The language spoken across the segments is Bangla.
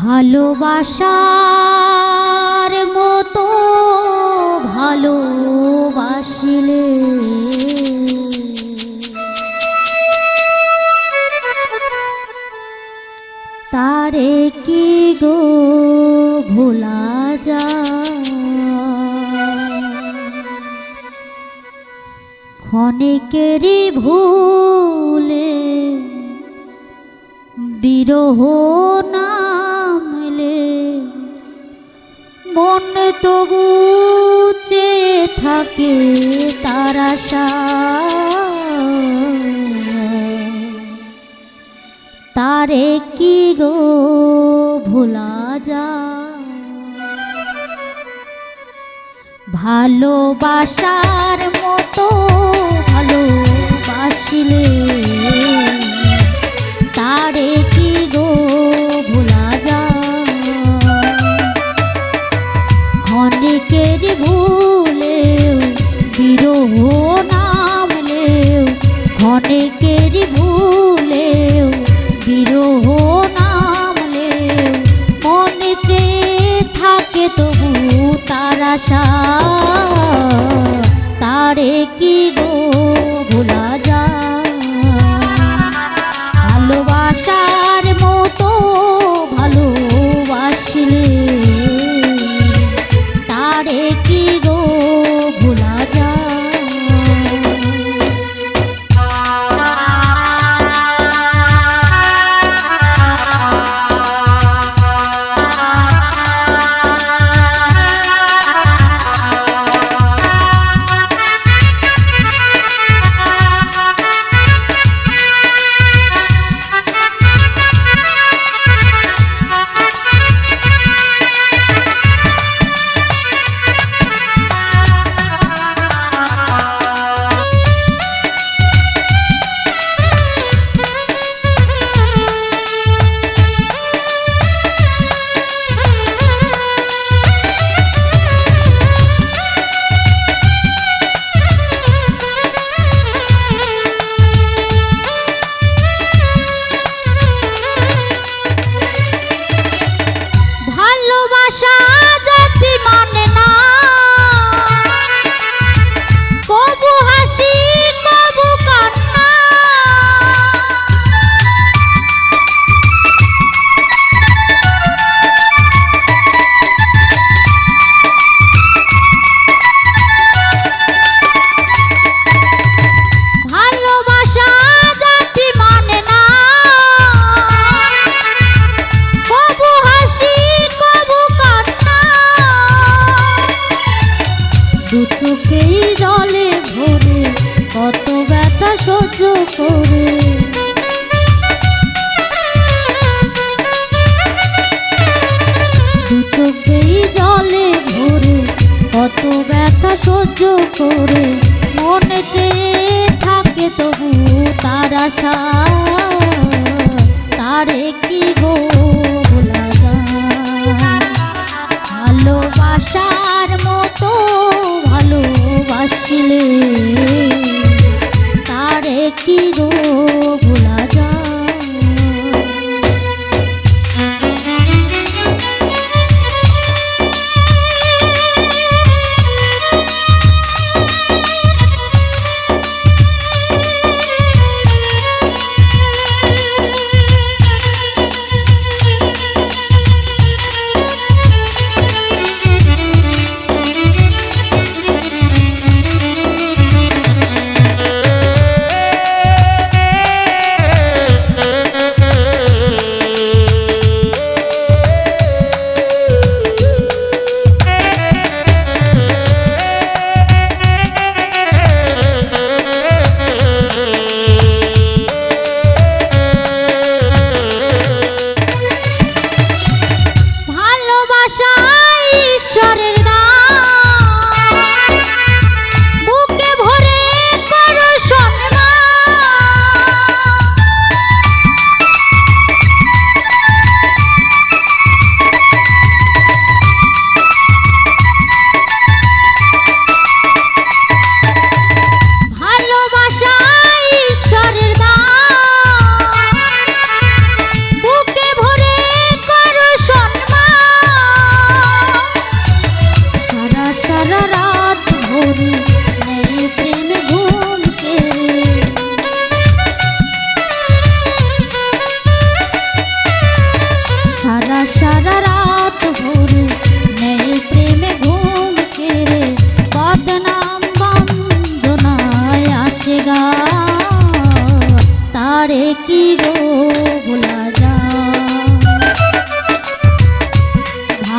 ভালোবাসার মতো ভালোবাসিলে। তারে কি গো ভোলা যায়? ক্ষণিকেরই ভুলে বিরহ নামলে মন তবু চেয়ে থাকে তার তারে কি গো ভোলা যায়? ভালোবাসার মতো ভালোবাসিলে ক্ষণিকের ভুলেও, বিরহ নামলেও অনেকের ভুলেও, বিরহ নামলেও মনে চেয়ে থাকে তবু তার আশা, তারে কি গো? আশা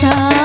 আশা